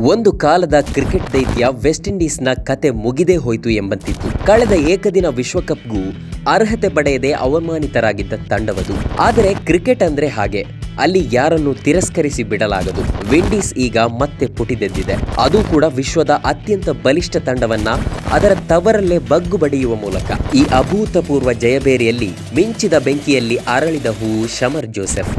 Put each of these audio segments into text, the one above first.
ಒಂದು ಕಾಲದ ಕ್ರಿಕೆಟ್ ದೈತ್ಯ ವೆಸ್ಟ್ ಇಂಡೀಸ್ನ ಕತೆ ಮುಗಿದೇ ಹೋಯಿತು ಎಂಬಂತಿತ್ತು. ಕಳೆದ ಏಕದಿನ ವಿಶ್ವಕಪ್ಗೂ ಅರ್ಹತೆ ಪಡೆಯದೆ ಅವಮಾನಿತರಾಗಿದ್ದ ತಂಡವದು. ಆದರೆ ಕ್ರಿಕೆಟ್ ಅಂದ್ರೆ ಹಾಗೆ. ಅಲ್ಲಿ ಯಾರನ್ನು ತಿರಸ್ಕರಿಸಿ ಬಿಡಲಾಗದು. ವಿಂಡೀಸ್ ಈಗ ಮತ್ತೆ ಪುಟಿದೆದ್ದಿದೆ. ಅದು ಕೂಡ ವಿಶ್ವದ ಅತ್ಯಂತ ಬಲಿಷ್ಠ ತಂಡವನ್ನ ಅದರ ತವರಲ್ಲೇ ಬಗ್ಗು ಬಡಿಯುವ ಮೂಲಕ. ಈ ಅಭೂತಪೂರ್ವ ಜಯಬೇರಿಯಲ್ಲಿ ಮಿಂಚಿದ ಬೆಂಕಿಯಲ್ಲಿ ಅರಳಿದ ಹೂವು ಶಮರ್ ಜೋಸೆಫ್.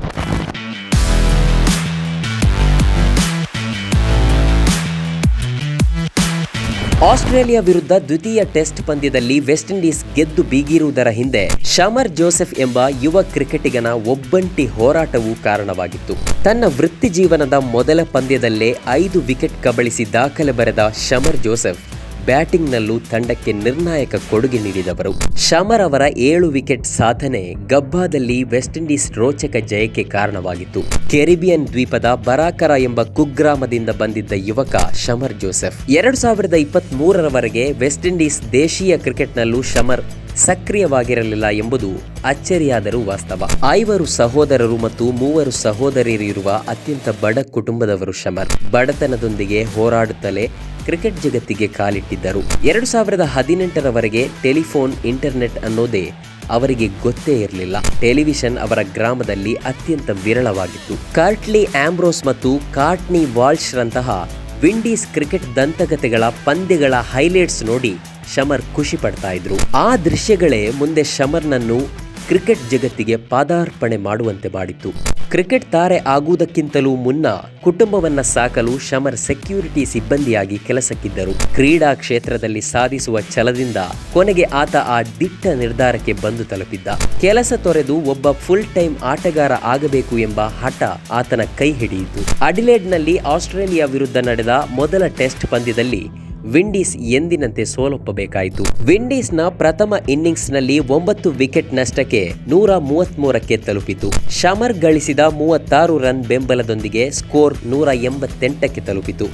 ಆಸ್ಟ್ರೇಲಿಯಾ ವಿರುದ್ಧ ದ್ವಿತೀಯ ಟೆಸ್ಟ್ ಪಂದ್ಯದಲ್ಲಿ ವೆಸ್ಟ್ ಇಂಡೀಸ್ ಗೆದ್ದು ಬೀಗಿರುವುದರ ಹಿಂದೆ ಶಮರ್ ಜೋಸೆಫ್ ಎಂಬ ಯುವ ಕ್ರಿಕೆಟಿಗನ ಒಬ್ಬಂಟಿ ಹೋರಾಟವೂ ಕಾರಣವಾಗಿತ್ತು. ತನ್ನ ವೃತ್ತಿ ಜೀವನದ ಮೊದಲ ಪಂದ್ಯದಲ್ಲೇ ಐದು ವಿಕೆಟ್ ಕಬಳಿಸಿ ದಾಖಲೆ ಬರೆದ ಶಮರ್ ಜೋಸೆಫ್ ಬ್ಯಾಟಿಂಗ್ನಲ್ಲೂ ತಂಡಕ್ಕೆ ನಿರ್ಣಾಯಕ ಕೊಡುಗೆ ನೀಡಿದವರು. ಶಮರ್ ಅವರ ಏಳು ವಿಕೆಟ್ ಸಾಧನೆ ಗಬ್ಬಾದಲ್ಲಿ ವೆಸ್ಟ್ ಇಂಡೀಸ್ ರೋಚಕ ಜಯಕ್ಕೆ ಕಾರಣವಾಗಿತ್ತು. ಕೆರಿಬಿಯನ್ ದ್ವೀಪದ ಬರಾಕರ ಎಂಬ ಕುಗ್ರಾಮದಿಂದ ಬಂದಿದ್ದ ಯುವಕ ಶಮರ್ ಜೋಸೆಫ್. ಎರಡು ಸಾವಿರದ ಇಪ್ಪತ್ತ್ ಮೂರರವರೆಗೆ ವೆಸ್ಟ್ ಇಂಡೀಸ್ ದೇಶೀಯ ಕ್ರಿಕೆಟ್ನಲ್ಲೂ ಶಮರ್ ಸಕ್ರಿಯವಾಗಿರಲಿಲ್ಲ ಎಂಬುದು ಅಚ್ಚರಿಯಾದರೂ ವಾಸ್ತವ. ಐವರು ಸಹೋದರರು ಮತ್ತು ಮೂವರು ಸಹೋದರಿಯರಿರುವ ಅತ್ಯಂತ ಬಡ ಕುಟುಂಬದವರು ಶಮರ್. ಬಡತನದೊಂದಿಗೆ ಹೋರಾಡುತ್ತಲೇ ಕ್ರಿಕೆಟ್ ಜಗತ್ತಿಗೆ ಕಾಲಿಟ್ಟಿದ್ದರು. ಎರಡು ಸಾವಿರದ ಹದಿನೆಂಟರವರೆಗೆ ಟೆಲಿಫೋನ್ ಇಂಟರ್ನೆಟ್ ಅನ್ನೋದೇ ಅವರಿಗೆ ಗೊತ್ತೇ ಇರಲಿಲ್ಲ. ಟೆಲಿವಿಷನ್ ಅವರ ಗ್ರಾಮದಲ್ಲಿ ಅತ್ಯಂತ ವಿರಳವಾಗಿತ್ತು. ಕಾರ್ಟ್ಲಿ ಆಂಬ್ರೋಸ್ ಮತ್ತು ಕಾರ್ಟ್ನಿ ವಾಲ್ಶ್ರಂತಹ ವಿಂಡೀಸ್ ಕ್ರಿಕೆಟ್ ದಂತಕಥೆಗಳ ಪಂದ್ಯಗಳ ಹೈಲೈಟ್ಸ್ ನೋಡಿ ಶಮರ್ ಖುಷಿ ಪಡ್ತಾ ಇದ್ರು. ಆ ದೃಶ್ಯಗಳೇ ಮುಂದೆ ಶಮರ್ನನ್ನು ಕ್ರಿಕೆಟ್ ಜಗತ್ತಿಗೆ ಪಾದಾರ್ಪಣೆ ಮಾಡುವಂತೆ ಮಾಡಿತ್ತು. ಕ್ರಿಕೆಟ್ ತಾರೆ ಆಗುವುದಕ್ಕಿಂತಲೂ ಮುನ್ನ ಕುಟುಂಬವನ್ನ ಸಾಕಲು ಶಮರ್ ಸೆಕ್ಯೂರಿಟಿ ಸಿಬ್ಬಂದಿಯಾಗಿ ಕೆಲಸಕ್ಕಿದ್ದರು. ಕ್ರೀಡಾ ಕ್ಷೇತ್ರದಲ್ಲಿ ಸಾಧಿಸುವ ಛಲದಿಂದ ಕೊನೆಗೆ ಆತ ಆ ದಿಟ್ಟ ನಿರ್ಧಾರಕ್ಕೆ ಬಂದು ತಲುಪಿದ್ದ. ಕೆಲಸ ತೊರೆದು ಒಬ್ಬ ಫುಲ್ ಟೈಮ್ ಆಟಗಾರ ಆಗಬೇಕು ಎಂಬ ಹಠ ಆತನ ಕೈ ಹಿಡಿಯಿತು. ಅಡಿಲೇಡ್ನಲ್ಲಿ ಆಸ್ಟ್ರೇಲಿಯಾ ವಿರುದ್ಧ ನಡೆದ ಮೊದಲ ಟೆಸ್ಟ್ ಪಂದ್ಯದಲ್ಲಿ ವಿಂಡೀಸ್ ಎಂದಿನಂತೆ ಸೋಲೊಪ್ಪಬೇಕಾಯಿತು. ವಿಂಡೀಸ್ನ ಪ್ರಥಮ ಇನ್ನಿಂಗ್ಸ್ನಲ್ಲಿ ಒಂಬತ್ತು ವಿಕೆಟ್ ನಷ್ಟಕ್ಕೆ ನೂರ ಮೂವತ್ಮೂರಕ್ಕೆ ತಲುಪಿತು. ಶಮರ್ ಗಳಿಸಿದ ಮೂವತ್ತಾರು ರನ್ ಬೆಂಬಲದೊಂದಿಗೆ ಸ್ಕೋರ್ ನೂರ ಎಂಬತ್ತೆಂಟಕ್ಕೆ ತಲುಪಿತು.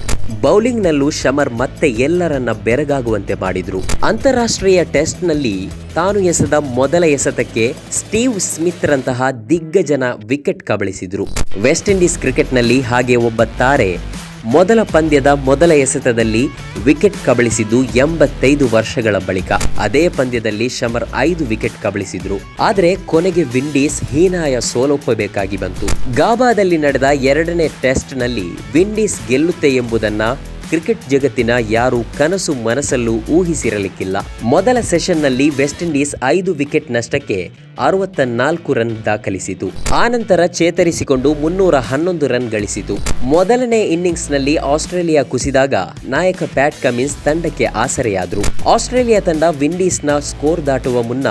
ಬೌಲಿಂಗ್ನಲ್ಲೂ ಶಮರ್ ಮತ್ತೆ ಎಲ್ಲರನ್ನ ಬೆರಗಾಗುವಂತೆ ಮಾಡಿದ್ರು. ಅಂತಾರಾಷ್ಟ್ರೀಯ ಟೆಸ್ಟ್ನಲ್ಲಿ ತಾನು ಎಸೆದ ಮೊದಲ ಎಸೆತಕ್ಕೆ ಸ್ಟೀವ್ ಸ್ಮಿತ್ರಂತಹ ದಿಗ್ಗಜನ ವಿಕೆಟ್ ಕಬಳಿಸಿದ್ರು. ವೆಸ್ಟ್ ಇಂಡೀಸ್ ಕ್ರಿಕೆಟ್ನಲ್ಲಿ ಹಾಗೆ ಒಬ್ಬ ತಾರೆ ಮೊದಲ ಪಂದ್ಯದ ಮೊದಲ ಎಸೆತದಲ್ಲಿ ವಿಕೆಟ್ ಕಬಳಿಸಿದ್ದು ಎಂಬತ್ತೈದು ವರ್ಷಗಳ ಬಳಿಕ. ಅದೇ ಪಂದ್ಯದಲ್ಲಿ ಶಮರ್ ಐದು ವಿಕೆಟ್ ಕಬಳಿಸಿದ್ರು. ಆದರೆ ಕೊನೆಗೆ ವಿಂಡೀಸ್ ಹೀನಾಯ ಸೋಲೊಪ್ಪಬೇಕಾಗಿ ಬಂತು. ಗಾಬಾದಲ್ಲಿ ನಡೆದ ಎರಡನೇ ಟೆಸ್ಟ್ನಲ್ಲಿ ವಿಂಡೀಸ್ ಗೆಲ್ಲುತ್ತೆ ಎಂಬುದನ್ನ ಕ್ರಿಕೆಟ್ ಜಗತ್ತಿನ ಯಾರು ಕನಸು ಮನಸ್ಸಲ್ಲೂ ಊಹಿಸಿರಲಿಕ್ಕಿಲ್ಲ. ಮೊದಲ ಸೆಷನ್ನಲ್ಲಿ ವೆಸ್ಟ್ ಇಂಡೀಸ್ ಐದು ವಿಕೆಟ್ ನಷ್ಟಕ್ಕೆ ಅರವತ್ತ ನಾಲ್ಕು ರನ್ ದಾಖಲಿಸಿತು. ಆನಂತರ ಚೇತರಿಸಿಕೊಂಡು ಮುನ್ನೂರ ಹನ್ನೊಂದು ರನ್ ಗಳಿಸಿತು. ಮೊದಲನೇ ಇನ್ನಿಂಗ್ಸ್ನಲ್ಲಿ ಆಸ್ಟ್ರೇಲಿಯಾ ಕುಸಿದಾಗ ನಾಯಕ ಪ್ಯಾಟ್ ಕಮಿನ್ಸ್ ತಂಡಕ್ಕೆ ಆಸರೆಯಾದರು. ಆಸ್ಟ್ರೇಲಿಯಾ ತಂಡ ವಿಂಡೀಸ್ನ ಸ್ಕೋರ್ ದಾಟುವ ಮುನ್ನ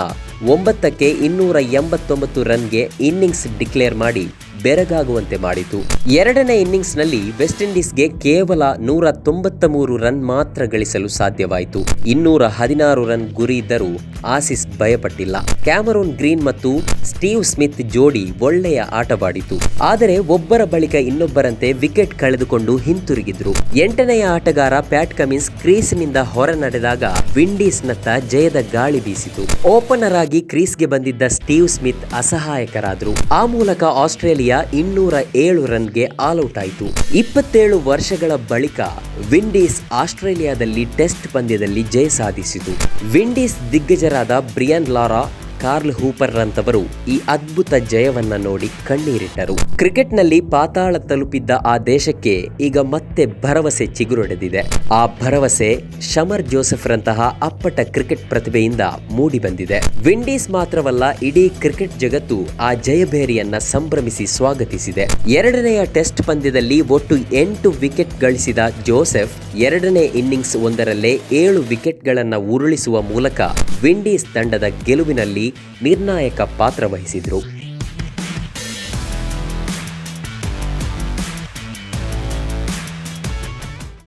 ಒಂಬತ್ತಕ್ಕೆ ಇನ್ನೂರ ಎಂಬತ್ತೊಂಬತ್ತು ರನ್ಗೆ ಇನ್ನಿಂಗ್ಸ್ ಡಿಕ್ಲೇರ್ ಮಾಡಿ ಬೆರಗಾಗುವಂತೆ ಮಾಡಿತು. ಎರಡನೇ ಇನ್ನಿಂಗ್ಸ್ನಲ್ಲಿ ವೆಸ್ಟ್ ಇಂಡೀಸ್ಗೆ ಕೇವಲ ನೂರ ತೊಂಬತ್ತ ಮೂರು ರನ್ ಮಾತ್ರ ಗಳಿಸಲು ಸಾಧ್ಯವಾಯಿತು. ಇನ್ನೂರ ಹದಿನಾರು ರನ್ ಗುರಿ ಇದ್ದರೂ ಆಸಿಸ್ ಭಯಪಟ್ಟಿಲ್ಲ. ಕ್ಯಾಮರೂನ್ ಗ್ರೀನ್ ಮತ್ತು ಸ್ಟೀವ್ ಸ್ಮಿತ್ ಜೋಡಿ ಒಳ್ಳೆಯ ಆಟವಾಡಿತು. ಆದರೆ ಒಬ್ಬರ ಬಳಿಕ ಇನ್ನೊಬ್ಬರಂತೆ ವಿಕೆಟ್ ಕಳೆದುಕೊಂಡು ಹಿಂತಿರುಗಿದ್ರು. ಎಂಟನೆಯ ಆಟಗಾರ ಪ್ಯಾಟ್ ಕಮಿನ್ಸ್ ಕ್ರೀಸ್ನಿಂದ ಹೊರ ನಡೆದಾಗ ವಿಂಡೀಸ್ನತ್ತ ಜಯದ ಗಾಳಿ ಬೀಸಿತು. ಓಪನರ್ ಆಗಿ ಕ್ರೀಸ್ಗೆ ಬಂದಿದ್ದ ಸ್ಟೀವ್ ಸ್ಮಿತ್ ಅಸಹಾಯಕರಾದ್ರು. ಆ ಮೂಲಕ ಆಸ್ಟ್ರೇಲಿಯಾ ಇನ್ನೂರ ಏಳು ರನ್ಗೆ ಆಲ್ಔಟ್ ಆಯಿತು. ಇಪ್ಪತ್ತೇಳು ವರ್ಷಗಳ ಬಳಿಕ ವಿಂಡೀಸ್ ಆಸ್ಟ್ರೇಲಿಯಾದಲ್ಲಿ ಟೆಸ್ಟ್ ಪಂದ್ಯದಲ್ಲಿ ಜಯ ಸಾಧಿಸಿತು. ವಿಂಡೀಸ್ ದಿಗ್ಗಜರಾದ ಬ್ರಿಯನ್ ಲಾರಾ ಕಾರ್ಲ್ ಹೂಪರ್ ರಂತವರು ಈ ಅದ್ಭುತ ಜಯವನ್ನ ನೋಡಿ ಕಣ್ಣೀರಿಟ್ಟರು. ಕ್ರಿಕೆಟ್ನಲ್ಲಿ ಪಾತಾಳ ತಲುಪಿದ್ದ ಆ ದೇಶಕ್ಕೆ ಈಗ ಮತ್ತೆ ಭರವಸೆ ಚಿಗುರೊಡೆದಿದೆ. ಆ ಭರವಸೆ ಶಮರ್ ಜೋಸೆಫ್ ರಂತಹ ಅಪ್ಪಟ ಕ್ರಿಕೆಟ್ ಪ್ರತಿಭೆಯಿಂದ ಮೂಡಿ ಬಂದಿದೆ ವಿಂಡೀಸ್ ಮಾತ್ರವಲ್ಲ, ಇಡೀ ಕ್ರಿಕೆಟ್ ಜಗತ್ತು ಆ ಜಯಭೇರಿಯನ್ನ ಸಂಭ್ರಮಿಸಿ ಸ್ವಾಗತಿಸಿದೆ. ಎರಡನೆಯ ಟೆಸ್ಟ್ ಪಂದ್ಯದಲ್ಲಿ ಒಟ್ಟು ಎಂಟು ವಿಕೆಟ್ ಗಳಿಸಿದ ಜೋಸೆಫ್ ಎರಡನೇ ಇನ್ನಿಂಗ್ಸ್ ಒಂದರಲ್ಲೇ ಏಳು ವಿಕೆಟ್ಗಳನ್ನು ಉರುಳಿಸುವ ಮೂಲಕ ವಿಂಡೀಸ್ ತಂಡದ ಗೆಲುವಿನಲ್ಲಿ ನಿರ್ಣಾಯಕ ಪಾತ್ರ ವಹಿಸಿದ್ರು.